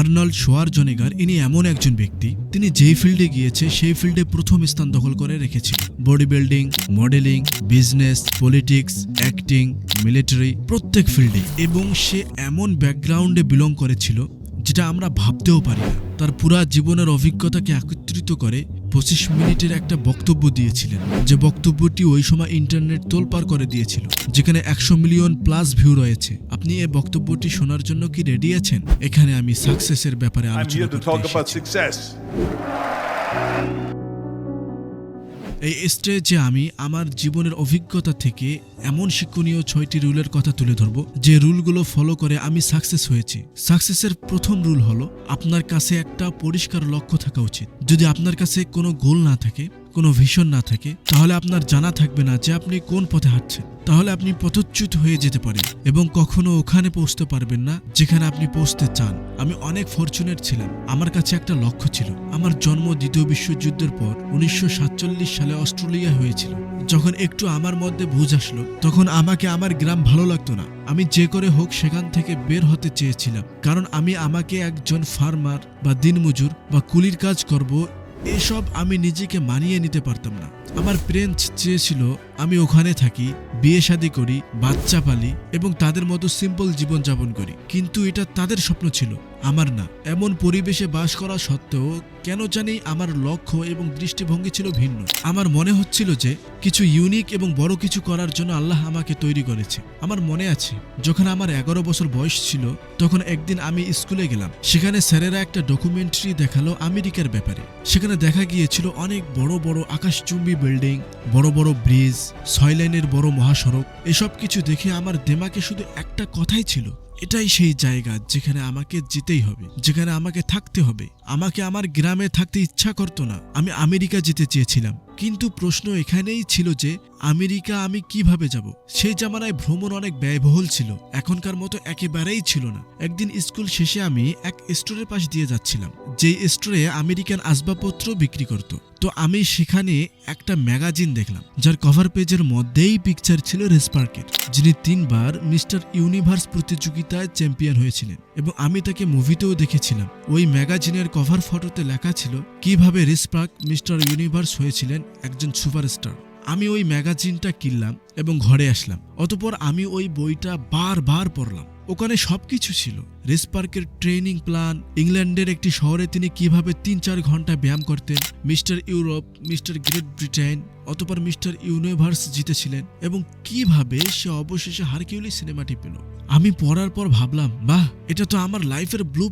Arnold শোয়ারজনেগার ইনি এমন একজন ব্যক্তি, তিনি যেই ফিল্ডে গিয়েছে সেই ফিল্ডে প্রথম স্থান দখল করে রেখেছে body building modeling, business, politics, acting, military, প্রত্যেক ফিল্ডে এবং সে এমন ব্যাকগ্রাউন্ডে বিলং করেছিল, যেটা আমরা ভাবতেও পারি না। তার পুরা জীবনের অভিজ্ঞতাকে একত্রিত করে পঁচিশ মিনিটের একটা বক্তব্য দিয়েছিলেন। যে বক্তব্যটি ওই সময় ইন্টারনেট তোলপার করে দিয়েছিল যেখানে একশো মিলিয়ন প্লাস ভিউ রয়েছে। আপনি এই বক্তব্যটি শোনার জন্য কি রেডি আছেন? এখানে আমি সাকসেসের ব্যাপারে আলোচনা করতে এই স্টেজে আমি আমার জীবনের অভিজ্ঞতা থেকে এমন শিক্ষণীয় ছয়টি রুলের কথা তুলে ধরব, যে রুলগুলো ফলো করে আমি সাকসেস হয়েছি। সাকসেসের প্রথম রুল হলো, আপনার কাছে একটা পরিষ্কার লক্ষ্য থাকা উচিত। যদি আপনার কাছে কোনো গোল না থাকে কোনো ভিশন না থাকে, তাহলে আপনার জানা থাকবে না যে আপনি কোন পথে হাঁটছেন। তাহলে আপনি পথচ্যুত হয়ে যেতে পারেন এবং কখনো ওখানে পৌঁছতে পারবেন না যেখানে আপনি পৌঁছতে চান। আমি অনেক ফরচুনেট ছিলাম। আমার কাছে একটা লক্ষ্য ছিল। আমার জন্ম দ্বিতীয় বিশ্বযুদ্ধের পর উনিশশো সাতচল্লিশ সালে অস্ট্রেলিয়া হয়েছিল। যখন একটু আমার মধ্যে বুঝ আসলো, তখন আমাকে আমার গ্রাম ভালো লাগতো না। আমি যে করে হোক সেখান থেকে বের হতে চেয়েছিলাম। কারণ আমি আমাকে একজন ফার্মার বা দিনমজুর বা কুলির কাজ করব এসব আমি নিজেকে মানিয়ে নিতে পারতাম না। আমার প্রেঞ্চ চেয়েছিল আমি ওখানে থাকি, বিয়ে শাদি করি, বাচ্চা পালি এবং তাদের মতো সিম্পল জীবন যাপন করি। কিন্তু এটা তাদের স্বপ্ন ছিল। আমার না। এমন পরিবেশে বাস করা সত্ত্বেও কেন জানি আমার লক্ষ্য এবং দৃষ্টিভঙ্গি ছিল ভিন্ন। আমার মনে হচ্ছিল যে কিছু ইউনিক এবং বড় কিছু করার জন্য আল্লাহ আমাকে তৈরি করেছে। আমার মনে আছে, যখন আমার এগারো বছর বয়স ছিল, তখন একদিন আমি স্কুলে গেলাম। সেখানে স্যারেরা একটা ডকুমেন্টারি দেখাল আমেরিকার ব্যাপারে। সেখানে দেখা গিয়েছিল অনেক বড় বড় আকাশচুম্বী বিল্ডিং বড় বড় ব্রিজ ছয় লাইনের বড় মহাসড়ক। এসব কিছু দেখে আমার দেমাকে শুধু একটা কথাই ছিল এটাই সেই জায়গা যেখানে আমাকে যেতেই হবে, যেখানে আমাকে থাকতে হবে। আমাকে আমার গ্রামে থাকতে ইচ্ছা করতো না। আমি আমেরিকা যেতে চেয়েছিলাম। কিন্তু প্রশ্ন এখানেই ছিল যে, আমেরিকা আমি কীভাবে যাব? সেই জামানায় ভ্রমণ অনেক ব্যয়বহুল ছিল। এখনকার মতো একেবারেই ছিল না। একদিন স্কুল শেষে আমি এক স্টোরের পাশ দিয়ে যাচ্ছিলাম। যেই স্টোরে আমেরিকান আসবাবপত্র বিক্রি করত। তো আমি সেখানে একটা ম্যাগাজিন দেখলাম, যার কভার পেজের মধ্যেই পিকচার ছিল রেসপার্কের যিনি তিনবার মিস্টার ইউনিভার্স প্রতিযোগিতায় চ্যাম্পিয়ন হয়েছিলেন। এবং আমি তাকে মুভিতেও দেখেছিলাম। ওই ম্যাগাজিনের কভার ফটোতে লেখা ছিল, কীভাবে রিসপার্ক মিস্টার ইউনিভার্স হয়েছিলেন একজন সুপারস্টার? আমি ওই ম্যাগাজিনটা কিনলাম এবং ঘরে আসলাম। অতপর আমি ওই বইটা বারবার পড়লাম। ওখানে সব কিছু ছিল রেসপার্কের ট্রেনিং প্ল্যান, ইংল্যান্ডের একটি শহরে তিনি কীভাবে তিন চার ঘণ্টা ব্যায়াম করতেন, mister Europe, mister great Britain, অতপর মিস্টার ইউনিভার্স জিতেছিলেন এবং কীভাবে সে অবশেষে হারকিউলি সিনেমাটি পেল। আমি পড়ার পর ভাবলাম, বাহ, এটা তো আমার লাইফের ব্লু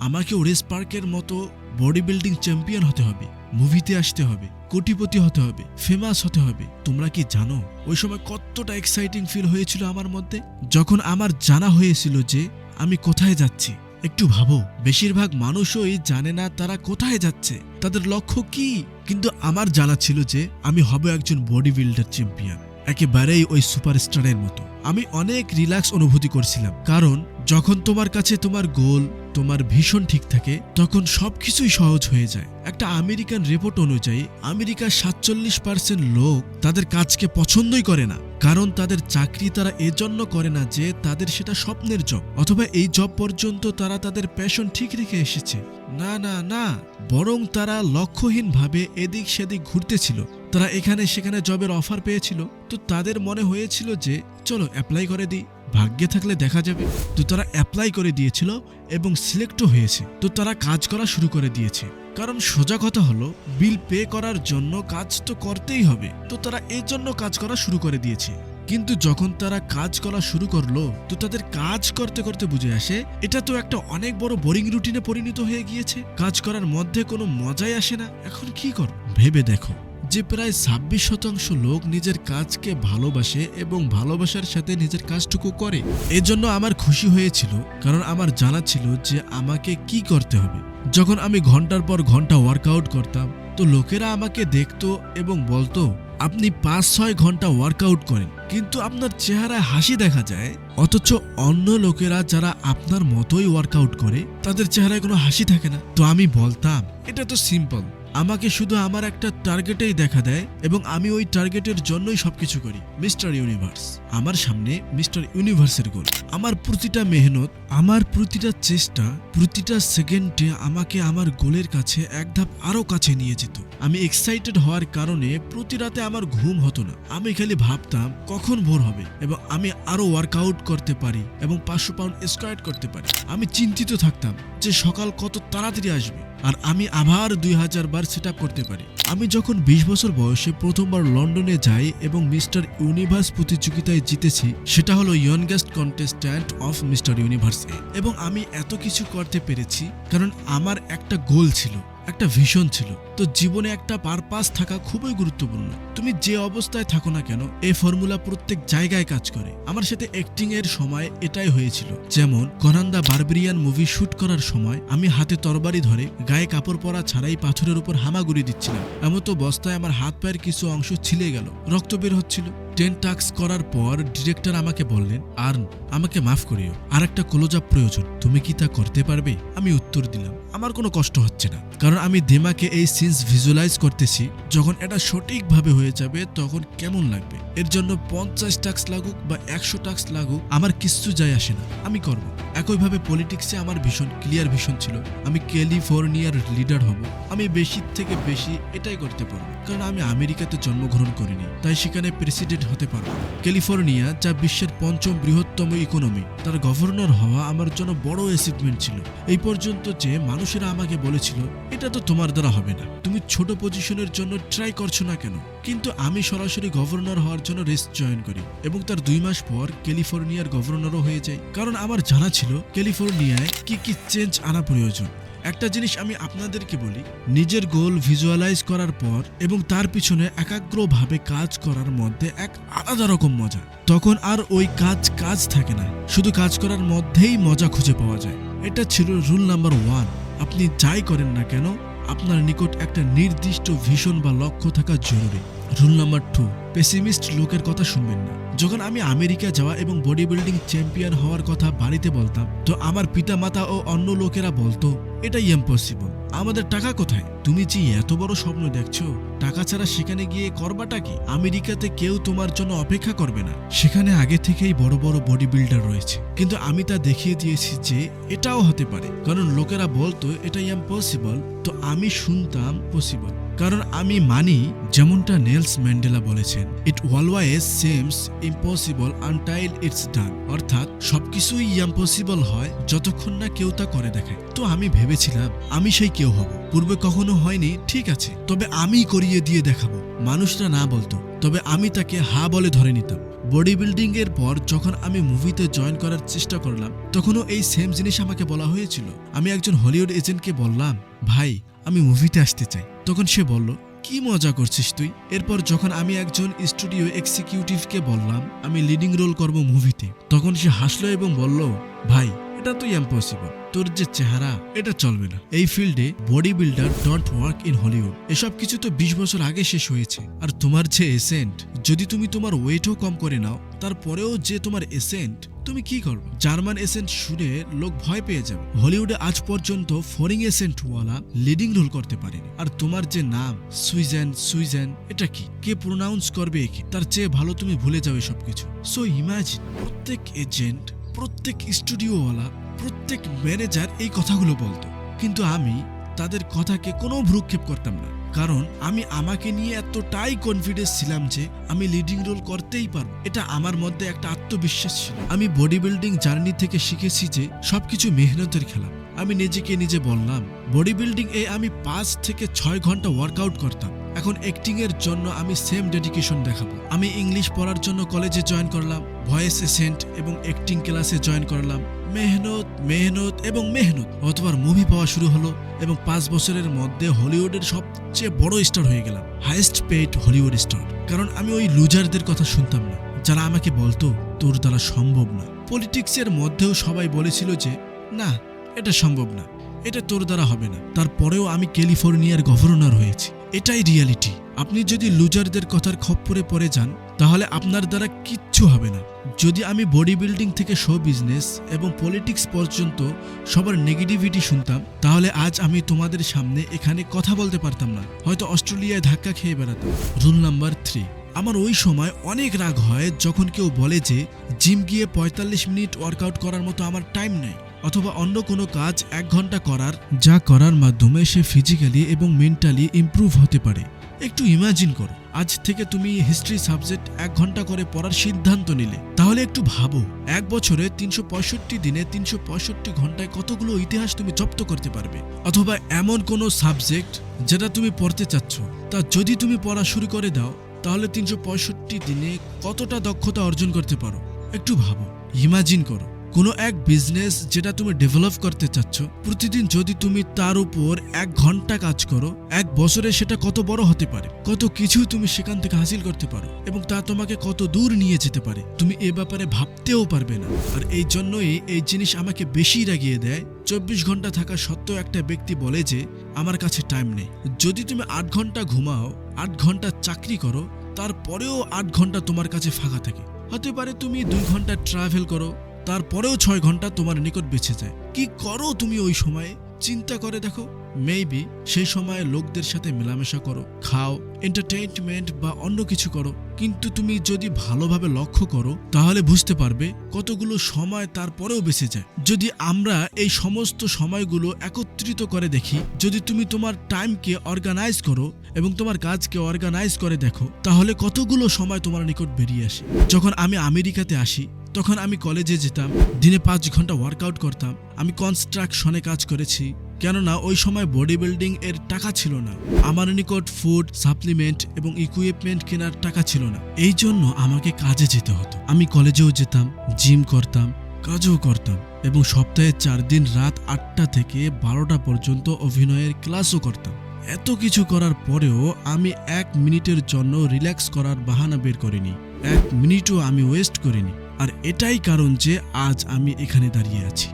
আমাকেও রেস পার্কের মতো বডি বিল্ডিং চ্যাম্পিয়ন হতে হবে। মুভিতে আসতে হবে, কোটিপতি হতে হবে ফেমাস হতে হবে। তোমরা কি জানো, ওই সময় কতটা এক্সাইটিং ফিল হয়েছিল আমার মধ্যে? যখন আমার জানা হয়েছিল যে আমি কোথায় যাচ্ছি, একটু ভাবো, বেশিরভাগ মানুষই জানে না তারা কোথায় যাচ্ছে, তাদের লক্ষ্য কি? কিন্তু আমার জানা ছিল যে আমি হব একজন বডি বিল্ডার চ্যাম্পিয়ন একেবারেই ওই সুপারস্টারের মতো। আমি অনেক রিল্যাক্স অনুভূতি করছিলাম, কারণ যখন তোমার কাছে তোমার গোল, তোমার ভীষণ ঠিক থাকে, তখন সবকিছুই সহজ হয়ে যায়। একটা আমেরিকান রিপোর্ট অনুযায়ী, আমেরিকার সাতচল্লিশ পার্সেন্ট লোক তাদের কাজকে পছন্দই করে না। কারণ তাদের চাকরি তারা এজন্য করে না যে তাদের সেটা স্বপ্নের জব অথবা এই জব পর্যন্ত তারা তাদের প্যাশন ঠিক রেখে এসেছে। না না না। বরং তারা লক্ষ্যহীনভাবে এদিক সেদিক ঘুরতেছিল। তারা এখানে সেখানে জবের অফার পেয়েছিল। তো তাদের মনে হয়েছিল যে, চলো অ্যাপ্লাই করে দিই। ভাগ্যে থাকলে দেখা যাবে। তো তারা অ্যাপ্লাই করে দিয়েছিল এবং সিলেক্টও হয়েছে। তো তারা কাজ করা শুরু করে দিয়েছে। কারণ সোজা কথা হলো বিল পে করার জন্য কাজ তো করতেই হবে। তো তারা এর জন্য কাজ করা শুরু করে দিয়েছে। কিন্তু যখন তারা কাজ করা শুরু করল, তো তাদের কাজ করতে করতে বুঝে আসে, এটা তো একটা অনেক বড় বোরিং রুটিনে পরিণত হয়ে গিয়েছে। কাজ করার মধ্যে কোনো মজাই আসে না। এখন কি কর ভেবে দেখো। যে প্রায় ছাব্বিশ শতাংশ লোক নিজের কাজকে ভালোবাসে এবং ভালোবাসার সাথে নিজের কাজটুকু করে। এজন্য আমার খুশি হয়েছিল, কারণ আমার জানা ছিল যে আমাকে কি করতে হবে। যখন আমি ঘণ্টার পর ঘণ্টা ওয়ার্কআউট করতাম, তো লোকেরা আমাকে দেখতো এবং বলতো, আপনি পাঁচ, ছয় ঘণ্টা ওয়ার্কআউট করেন, কিন্তু আপনার চেহারায় হাসি দেখা যায়। অথচ অন্য লোকেরা যারা আপনার মতোই ওয়ার্কআউট করে, তাদের চেহারায় কোনো হাসি থাকে না। তো আমি বলতাম, এটা তো সিম্পল আমাকে শুধু আমার একটা টার্গেটেই দেখা দেয় এবং আমি ওই টার্গেটের জন্যই সবকিছু করি। মিস্টার ইউনিভার্স, আমার সামনে মিস্টার ইউনিভার্সের গোল। আমার প্রতিটা মেহনত, আমার প্রতিটা চেষ্টা, প্রতিটা সেকেন্ডে আমাকে আমার গোলের কাছে এক ধাপ আরও কাছে নিয়ে যেত। আমি এক্সাইটেড হওয়ার কারণে প্রতি রাতে আমার ঘুম হতো না। আমি খালি ভাবতাম, কখন ভোর হবে এবং আমি আরও ওয়ার্কআউট করতে পারি এবং পাঁচশো পাউন্ড স্কোয়ার করতে পারি। আমি চিন্তিত থাকতাম যে সকাল কত তাড়াতাড়ি আসবে। আর আমি আবার দুই হাজার বার সেট করতে পারি। আমি যখন বিশ বছর বয়সে প্রথমবার লন্ডনে যাই এবং মিস্টার ইউনিভার্স প্রতিযোগিতায় জিতেছি, সেটা হলো youngest contestant of mister universe. এবং আমি এত কিছু করতে পেরেছি, কারণ আমার একটা গোল ছিল। একটা ভিশন ছিল। তো জীবনে একটা পারপাস থাকা খুবই গুরুত্বপূর্ণ। তুমি যে অবস্থায় থাকো না কেন, এই ফর্মুলা প্রত্যেক জায়গায় কাজ করে। আমার সাথে অ্যাক্টিং এর সময় এটাই হয়েছিল। যেমন, কনান্দা বারবেরিয়ান মুভি শুট করার সময় আমি হাতে তরবারি ধরে গায়ে কাপড় পরা ছাড়াই পাথরের উপর হামাগুড়ি দিচ্ছিলাম। এমতো বস্তায় আমার হাত পায়ের কিছু অংশ ছিলে গেল। রক্ত বের হচ্ছিল। টেন টাক্স করার পর ডিরেক্টর আমাকে বললেন আর আমাকে মাফ করিও। আর একটা কলোজাপ প্রয়োজন, তুমি কি তা করতে পারবে? আমি উত্তর দিলাম, আমার কোনো কষ্ট হচ্ছে না। কারণ আমি দেমাকে এই সিন্স ভিজুয়ালাইজ করতেছি যখন এটা সঠিকভাবে হয়ে যাবে, তখন কেমন লাগবে? এর জন্য পঞ্চাশ টাক্স লাগুক বা একশো টাক্স লাগুক, আমার কিচ্ছু যায় আসে না। আমি করব। একইভাবে পলিটিক্সে আমার ভীষণ, ক্লিয়ার ভীষণ ছিল। আমি ক্যালিফোর্নিয়ার লিডার হব। আমি বেশি থেকে বেশি এটাই করতে পারব। কারণ আমি আমেরিকাতে জন্মগ্রহণ করিনি। তাই সেখানে প্রেসিডেন্ট হতে পারব ক্যালিফোর্নিয়া, যা বিশ্বের পঞ্চম বৃহত্তম ইকোনমি, তার গভর্নর হওয়া আমার জন্য বড় অ্যাচিভমেন্ট ছিল। এই পর্যন্ত যে মানুষেরা আমাকে বলেছিল, এটা তো তোমার দ্বারা হবে না। তুমি ছোট পজিশনের জন্য ট্রাই করছ না কেন? কিন্তু আমি সরাসরি গভর্নর হওয়ার জন্য রেস্ট জয়েন করি এবং তার দুই মাস পর ক্যালিফোর্নিয়ার গভর্নরও হয়ে যাই। কারণ আমার জানা ছিল ক্যালিফোর্নিয়ায় কি কি চেঞ্জ আনা প্রয়োজন। একটা জিনিস আমি আপনাদেরকে বলি, নিজের গোল ভিজুয়ালাইজ করার পর এবং তার পিছনে একাগ্রভাবে কাজ করার মধ্যে এক আলাদা রকম মজা। তখন আর ওই কাজ কাজ থাকে না, শুধু কাজ করার মধ্যেই মজা খুঁজে পাওয়া যায়। এটা ছিল রুল নাম্বার ওয়ান আপনি যাই করেন না কেন আপনার নিকট একটা নির্দিষ্ট ভিশন বা লক্ষ্য থাকা জরুরি। রুল নাম্বার টু পেসিমিস্ট লোকের কথা শুনবেন না। যখন আমি আমেরিকা যাওয়া এবং বডি বিল্ডিং চ্যাম্পিয়ন হওয়ার কথা বাড়িতে বলতাম, তো আমার পিতামাতা ও অন্য লোকেরা বলতো, এটাই ইম্পসিবল আমাদের টাকা কোথায়? তুমি যে এত বড় স্বপ্ন দেখছ, টাকা ছাড়া সেখানে গিয়ে করবাটা কি? আমেরিকাতে কেউ তোমার জন্য অপেক্ষা করবে না। সেখানে আগে থেকেই বড় বড় বডি বিল্ডার রয়েছে। কিন্তু আমি তা দেখিয়ে দিয়েছি যে এটাও হতে পারে। কারণ লোকেরা বলতো এটা ইম্পসিবল তো আমি শুনতাম পসিবল কারণ আমি মানি যেমনটা নেলস ম্যান্ডেলা বলেছেন it always seems impossible until it's done অর্থাৎ সবকিছুই ইম্পসিবল হয় যতক্ষণ না কেউ তা করে দেখায় তো আমি ভেবেছিলাম, আমি সেই কেউ হব। পূর্বে কখনো হয়নি, ঠিক আছে। তবে আমি করিয়ে দিয়ে দেখাবো। মানুষরা না বলতো, তবে আমি তাকে হা বলে ধরে নিতাম। বডি বিল্ডিং এর পর যখন আমি মুভিতে জয়েন করার চেষ্টা করলাম, তখনও এই সেম জিনিস আমাকে বলা হয়েছিল। আমি একজন হলিউড এজেন্টকে বললাম, ভাই, আমি মুভিতে আসতে চাই। তখন সে বলল, কি মজা করছিস তুই? এরপর যখন আমি একজন স্টুডিও এক্সিকিউটিভকে বললাম, আমি লিডিং রোল করব মুভিতে। তখন সে হাসলো এবং বলল, ভাই, এটা তো ইম্পসিবল তোর যে চেহারা, এটা চলবে না। এই ফিল্ডে body builder don't work in Hollywood এসব কিছু তো বিশ বছর আগে শেষ হয়েছে। আর তোমার যে এসেন্ট যদি তুমি তোমার ওয়েটও কম করে নাও, তারপরেও যে তোমার এসেন্ট তুমি কি করবে? জার্মান এসেন্ট শুনে লোক ভয় পেয়ে যাবে। হলিউডে আজ পর্যন্ত ফরিং এসেন্ট ওয়ালা লিডিং রোল করতে পারেনি। আর তোমার যে নাম, সুইজেন সুইজেন, এটা কি? কে প্রোনাউন্স করবে একে? তার চেয়ে ভালো তুমি ভুলে যাবে সবকিছু সো ইমাজিন প্রত্যেক এজেন্ট প্রত্যেক স্টুডিওওয়ালা প্রত্যেক ম্যানেজার এই কথাগুলো বলতো। কিন্তু আমি তাদের কথাকে কোনো ভ্রুক্ষেপ করতাম না। কারণ আমি আমাকে নিয়ে এতটাই কনফিডেন্স ছিলাম যে আমি লিডিং রোল করতেই পারব। এটা আমার মধ্যে একটা আত্মবিশ্বাস ছিল। আমি বডি বিল্ডিং জার্নি থেকে শিখেছি যে সবকিছু মেহনতের খেলা। আমি নিজেকে নিজে বললাম বডি বিল্ডিং এ আমি পাঁচ থেকে ছয় ঘণ্টা ওয়ার্কআউট করতাম। এখন অ্যাক্টিং এর জন্য আমি সেম ডেডিকেশন দেখাবো। আমি ইংলিশ পড়ার জন্য কলেজে জয়েন করলাম ভয়েস এসেন্ট এবং অ্যাক্টিং ক্লাসে জয়েন করলাম। মেহনত মেহনত এবং মেহনত। অতবার মুভি পাওয়া শুরু হলো এবং পাঁচ বছরের মধ্যে হলিউডের সবচেয়ে বড় স্টার হয়ে গেলাম হাইয়েস্ট পেইড হলিউড স্টার কারণ আমি ওই লুজারদের কথা শুনতাম না। যারা আমাকে বলতো, তোর দ্বারা সম্ভব না। পলিটিক্সের মধ্যেও সবাই বলেছিল যে, না, এটা সম্ভব না। এটা তোর দ্বারা হবে না। তারপরেও আমি ক্যালিফোর্নিয়ার গভর্নর হয়েছি। এটাই রিয়ালিটি আপনি যদি লুজারদের কথার খপ্পরে পড়ে যান, তাহলে আপনার দ্বারা কিচ্ছু হবে না। যদি আমি বডি বিল্ডিং থেকে শো বিজনেস এবং পলিটিক্স পর্যন্ত সবার নেগেটিভিটি শুনতাম, তাহলে আজ আমি তোমাদের সামনে এখানে কথা বলতে পারতাম না। হয়তো অস্ট্রেলিয়ায় ধাক্কা খেয়ে বেড়াতাম। রুল নাম্বার থ্রি আমার ওই সময় অনেক রাগ হয় যখন কেউ বলে যে জিম গিয়ে পঁয়তাল্লিশ মিনিট ওয়ার্কআউট করার মতো আমার টাইম নেই, অথবা অন্য কোনো কাজ এক ঘণ্টা করার, যা করার মাধ্যমে সে ফিজিক্যালি এবং মেন্টালি ইমপ্রুভ হতে পারে। একটু ইমাজিন করো। আজ থেকে তুমি হিস্ট্রি সাবজেক্ট এক ঘণ্টা করে পড়ার সিদ্ধান্ত নিলে। তাহলে একটু ভাবো, এক বছরে তিনশো পঁয়ষট্টি দিনে তিনশো পঁয়ষট্টি ঘন্টায় কতগুলো ইতিহাস তুমি জব্দ করতে পারবে? অথবা এমন কোনো সাবজেক্ট যেটা তুমি পড়তে চাচ্ছ, তা যদি তুমি পড়া শুরু করে দাও, তাহলে তিনশো পঁয়ষট্টি দিনে কতটা দক্ষতা অর্জন করতে পারো? একটু ভাবো ইমাজিন করো। কোনো এক বিজনেস যেটা তুমি ডেভেলপ করতে চাচ্ছ, প্রতিদিন যদি তুমি তার উপর এক ঘণ্টা কাজ করো, এক বছরে সেটা কত বড় হতে পারে, কত কিছু তুমি সেখান থেকে হাসিল করতে পারো এবং তা তোমাকে কত দূর নিয়ে যেতে পারে, তুমি এ ব্যাপারে ভাবতেও পারবে না। আর এই জন্যই এই জিনিস আমাকে বেশি রাগিয়ে দেয়। চব্বিশ ঘণ্টা থাকা সত্ত্বেও একটা ব্যক্তি বলে যে, আমার কাছে টাইম নেই। যদি তুমি আট ঘণ্টা ঘুমাও, আট ঘণ্টা চাকরি করো, তারপরেও আট ঘণ্টা তোমার কাছে ফাঁকা থাকে। হতে পারে তুমি দুই ঘণ্টা ট্রাভেল করো তারপরেও ছয় ঘণ্টা তোমার নিকট বেঁচে যায়। কি করো তুমি ওই সময়ে? চিন্তা করে দেখো। মেবি সেই সময়ে লোকদের সাথে মেলামেশা করো, খাও এন্টারটেইনমেন্ট বা অন্য কিছু করো। কিন্তু তুমি যদি ভালোভাবে লক্ষ্য করো, তাহলে বুঝতে পারবে কতগুলো সময় তারপরেও বেঁচে যায়। যদি আমরা এই সমস্ত সময়গুলো একত্রিত করে দেখি, যদি তুমি তোমার টাইমকে অর্গানাইজ করো এবং তোমার কাজকে অর্গানাইজ করে দেখো, তাহলে কতগুলো সময় তোমার নিকট বেরিয়ে আসে। যখন আমি আমেরিকাতে আসি, তখন আমি কলেজে যেতাম, দিনে পাঁচ ঘণ্টা ওয়ার্কআউট করতাম, আমি কনস্ট্রাকশনে কাজ করেছি কেননা ওই সময় বডি বিল্ডিং এর টাকা ছিল না। আমার নিকট ফুড সাপ্লিমেন্ট এবং ইকুইপমেন্ট কেনার টাকা ছিল না। এই জন্য আমাকে কাজে যেতে হতো। আমি কলেজেও যেতাম জিম করতাম, কাজও করতাম এবং সপ্তাহে চার দিন রাত আটটা থেকে বারোটা পর্যন্ত অভিনয়ের ক্লাসও করতাম। এত কিছু করার পরেও আমি এক মিনিটের জন্য রিল্যাক্স করার বাহানা বের করিনি। এক মিনিটও আমি ওয়েস্ট করিনি। আর এটাই কারণ যে আজ আমি এখানে দাঁড়িয়ে আছি।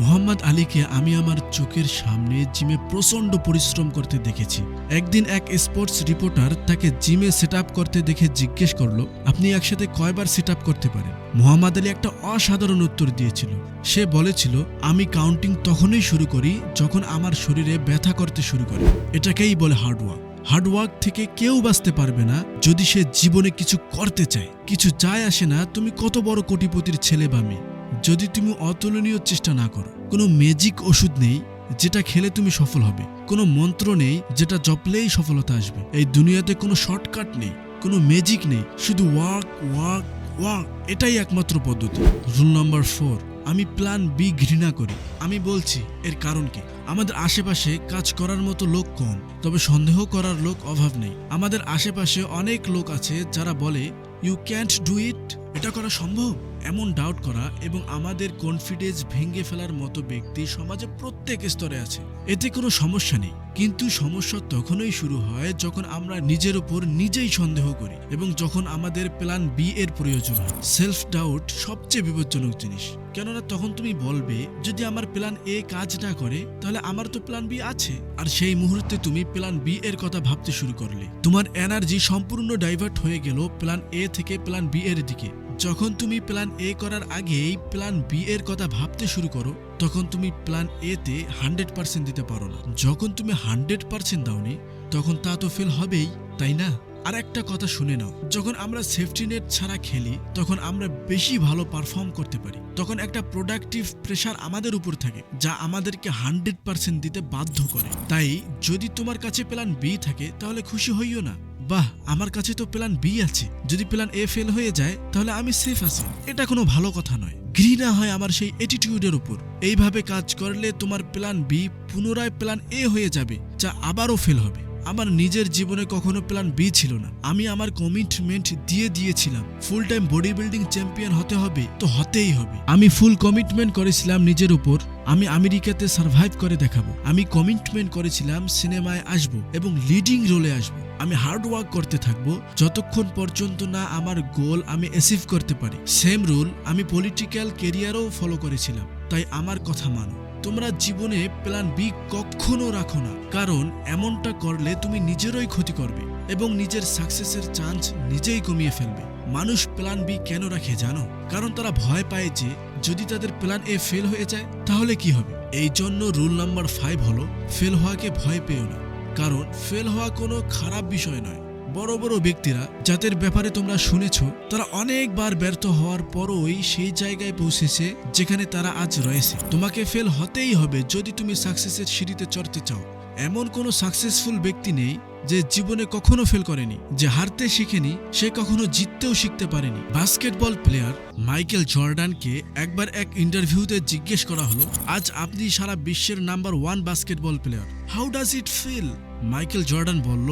মোহাম্মদ আলীকে আমি আমার চোখের সামনে জিমে প্রচণ্ড পরিশ্রম করতে দেখেছি। একদিন এক স্পোর্টস রিপোর্টার তাকে জিমে সেট করতে দেখে জিজ্ঞেস করল, আপনি একসাথে কয়বার সেট করতে পারেন? মোহাম্মদ আলী একটা অসাধারণ উত্তর দিয়েছিল। সে বলেছিল, আমি কাউন্টিং তখনই শুরু করি যখন আমার শরীরে ব্যথা করতে শুরু করে। এটাকেই বলে হার্ডওয়ার্ক হার্ডওয়ার্ক থেকে কেউ বাঁচতে পারবে না যদি সে জীবনে কিছু করতে চায়। কিছু যায় আসে না, তুমি কত বড় কোটিপতির ছেলে বা মেয়ে। যদি তুমি অতুলনীয় চেষ্টা না করো, কোনো ম্যাজিক ওষুধ নেই যেটা খেলে তুমি সফল হবে, কোনো মন্ত্র নেই যেটা জপলেই সফলতা আসবে। এই দুনিয়াতে কোনো শর্টকাট নেই, কোনো ম্যাজিক নেই, শুধু ওয়াক ওয়াক ওয়াক এটাই একমাত্র পদ্ধতি। রুল নাম্বার ফোর আমি প্ল্যান বি ঘৃণা করি। আমি বলছি, এর কারণ কি? আমাদের আশেপাশে কাজ করার মতো লোক কম, তবে সন্দেহ করার লোক অভাব নেই। আমাদের আশেপাশে অনেক লোক আছে যারা বলে ইউ ক্যান্ট ডু ইট এটা করা সম্ভব? এমন ডাউট করা এবং আমাদের কনফিডেন্স ভেঙে ফেলার মতো ব্যক্তি সমাজে প্রত্যেক স্তরে আছে। এতে কোনো সমস্যা নেই। কিন্তু সমস্যা তখনই শুরু হয় যখন আমরা নিজের উপর নিজেই সন্দেহ করি এবং যখন আমাদের প্ল্যান বি এর প্রয়োজন হয়। সেলফ ডাউট সবচেয়ে বিপজ্জনক জিনিস। কেননা তখন তুমি বলবে, যদি আমার প্ল্যান এ কাজ না করে, তাহলে আমার তো প্ল্যান বি আছে। আর সেই মুহূর্তে তুমি প্ল্যান বি এর কথা ভাবতে শুরু করলে। তোমার এনার্জি সম্পূর্ণ ডাইভার্ট হয়ে গেল প্ল্যান এ থেকে প্ল্যান বি এর দিকে। যখন তুমি প্ল্যান এ করার আগেই প্ল্যান বি এর কথা ভাবতে শুরু করো, তখন তুমি প্ল্যান এ তে হান্ড্রেড পার্সেন্ট দিতে পারো না। যখন তুমি হান্ড্রেড পার্সেন্ট দাওনি, তখন তা তো ফেল হবেই, তাই না? আর একটা কথা শুনে নাও, যখন আমরা সেফটি নেট ছাড়া খেলি, তখন আমরা বেশি ভালো পারফর্ম করতে পারি। তখন একটা প্রোডাক্টিভ প্রেশার আমাদের উপর থাকে, যা আমাদেরকে হান্ড্রেড পার্সেন্ট দিতে বাধ্য করে। তাই যদি তোমার কাছে প্ল্যান বি থাকে, তাহলে খুশি হইও না। বাহ, আমার কাছে তো প্ল্যান বি আছে। যদি প্ল্যান এ ফেল হয়ে যায়, তাহলে আমি সেফ আছি। এটা কোনো ভালো কথা নয়। ঘৃণা হয় আমার সেই অ্যাটিটিউডের উপর। এইভাবে কাজ করলে তোমার প্ল্যান বি পুনরায় প্ল্যান এ হয়ে যাবে, যা আবারও ফেল হবে। আমার নিজের জীবনে কখনো প্ল্যান বি ছিল না। আমি আমার কমিটমেন্ট দিয়ে দিয়েছিলাম। Full time body building champion হতে হবে তো হতেই হবে। আমি ফুল কমিটমেন্ট করেছিলাম নিজের উপর। আমি আমেরিকাতে সার্ভাইভ করে দেখাবো। আমি কমিটমেন্ট করেছিলাম সিনেমায় আসব এবং লিডিং রোলে আসব। আমি হার্ড ওয়ার্ক করতে থাকব। যতক্ষণ পর্যন্ত না আমার গোল আমি অ্যাচিভ করতে পারি। সেম রুল আমি পলিটিক্যাল কেরিয়ারও ফলো করেছিলাম। তাই আমার কথা মানো। তোমরা জীবনে প্ল্যান বি কখনো রাখো না। কারণ এমনটা করলে তুমি নিজেরই ক্ষতি করবে এবং নিজের সাকসেসের চান্স নিজেই কমিয়ে ফেলবে। মানুষ প্ল্যান বি কেন রাখে জানো? কারণ তারা ভয় পায় যে যদি তাদের প্ল্যান এ ফেল হয়ে যায়, তাহলে কি হবে? এই জন্য রুল নাম্বার ফাইভ হলো ফেল হওয়াকে ভয় পেও না। কারণ ফেল হওয়া কোনো খারাপ বিষয় নয়। বড় বড় ব্যক্তিরা যাদের ব্যাপারে তোমরা শুনেছ, তারা অনেকবার ব্যর্থ হওয়ার পরই সেই জায়গায় পৌঁছেছে যেখানে তারা আজ রয়েছে। তোমাকে ফেল হতেই হবে যদি তুমি সাকসেসের সিঁড়িতে চড়তে চাও। এমন কোনো সাকসেসফুল ব্যক্তি নেই যে জীবনে কখনো ফেল করেনি, যে হারতে শিখেনি, সে কখনো জিততেও শিখতে পারেনি। বাস্কেটবল প্লেয়ার মাইকেল জর্ডানকে একবার এক ইন্টারভিউতে জিজ্ঞেস করা হলো, আজ আপনি সারা বিশ্বের number one basketball player how does it feel Michael Jordan বলল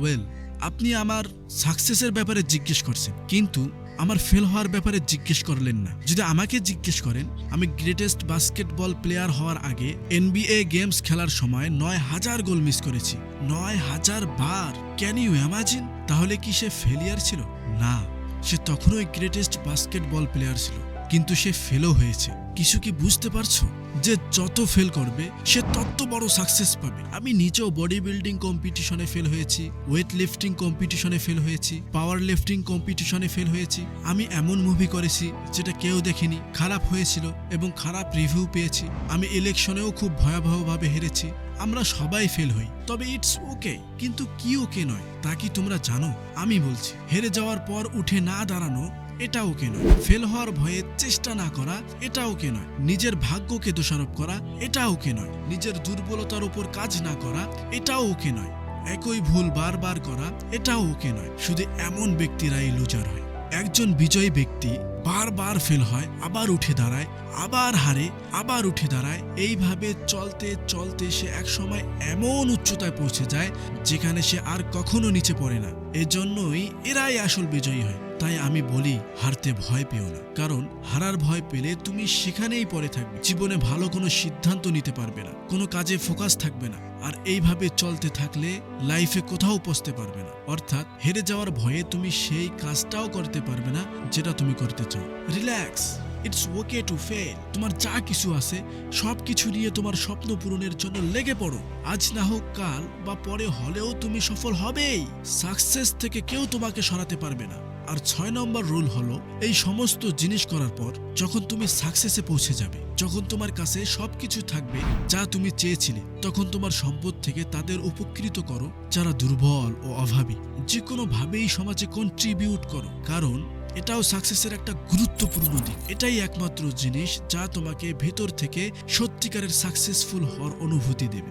ওয়েল আপনি আমার সাকসেসের ব্যাপারে জিজ্ঞেস করছেন, কিন্তু আমার ফেল হওয়ার ব্যাপারে জিজ্ঞেস করলেন না। যদি আমাকে জিজ্ঞেস করেন, আমি গ্রেটেস্ট বাস্কেটবল প্লেয়ার হওয়ার আগে এনবিএ গেমস খেলার সময় নয় হাজার গোল মিস করেছি। নয় হাজার বার। ক্যান ইউ ইমাজিন তাহলে কি সে ফেলিয়ার ছিল? না, সে তখনই গ্রেটেস্ট বাস্কেটবল প্লেয়ার ছিল। কিন্তু সে ফেলও হয়েছে। কিছু কি বুঝতে পারছ? যে যত ফেল করবে, সে তত বড় সাকসেস পাবে। আমি নিজেও বডি বিল্ডিং কম্পিটিশনে ফেল হয়েছি ওয়েট লিফটিং কম্পিটিশনে ফেল হয়েছি পাওয়ার লিফটিং কম্পিটিশনে ফেল হয়েছি। আমি এমন মুভি করেছি, যেটা কেউ দেখেনি, খারাপ হয়েছিল এবং খারাপ রিভিউ পেয়েছি। আমি ইলেকশনেও খুব ভয়াবহভাবে হেরেছি। আমরা সবাই ফেল হই। তবে ইটস ওকে কিন্তু কি ওকে নয়, তা কি তোমরা জানো? আমি বলছি, হেরে যাওয়ার পর উঠে না দাঁড়ানো এটা ওকে নয়? ফেল হওয়ার ভয়ে চেষ্টা না করা এটা ওকে নয়? নিজের ভাগ্যকে দোষারোপ করা এটা ওকে নয়? নিজের দুর্বলতার উপর কাজ না করা, এটাও ওকে নয়? একই ভুল বারবার করা, এটাও ওকে নয়? শুধু এমন ব্যক্তিরাই লুজার হয়। একজন বিজয়ী ব্যক্তি বারবার ফেল হয়, আবার উঠে দাঁড়ায়, আবার হারে, আবার উঠে দাঁড়ায়। এইভাবে চলতে চলতে সে একসময় এমন উচ্চতায় পৌঁছে যায়, যেখানে সে আর কখনো নিচে পড়ে না। এজন্যই এরাই আসল বিজয়ী হয়। তাই আমি বলি, হারতে ভয় পেও না। কারণ, হারার ভয় পেলে তুমি সেখানেই পড়ে থাকবে। জীবনে ভালো কোনো সিদ্ধান্ত নিতে পারবে না। কোনো কাজে ফোকাস থাকবে না। আর এইভাবে চলতে থাকলে লাইফে কোথাও পৌঁছতে পারবে না। অর্থাৎ, হেরে যাওয়ার ভয়ে তুমি সেই কাজটাও করতে পারবে না যেটা তুমি করতে চাও। Relax it's okay to fail তোমার যা কিছু আছে সব কিছু নিয়ে তোমার স্বপ্ন পূরণের জন্য লেগে পড়ো। আজ না হোক কাল বা পরে হলেও তুমি সফল হবেই। সাকসেস থেকে কেউ তোমাকে সরাতে পারবে না। আর ছয় নম্বর রুল হলো, এই সমস্ত জিনিস করার পর যখন তুমি সাকসেসে পৌঁছে যাবে, যখন তোমার কাছে সবকিছু থাকবে যা তুমি চেয়েছিলে, তখন তোমার সম্পদ থেকে তাদের উপকৃত করো যারা দুর্বল ও অভাবী। যে কোনো ভাবেই সমাজে কন্ট্রিবিউট করো, কারণ এটাও সাকসেসের একটা গুরুত্বপূর্ণ দিক। এটাই একমাত্র জিনিস যা তোমাকে ভেতর থেকে সত্যিকারের সাকসেসফুল হওয়ার অনুভূতি দেবে।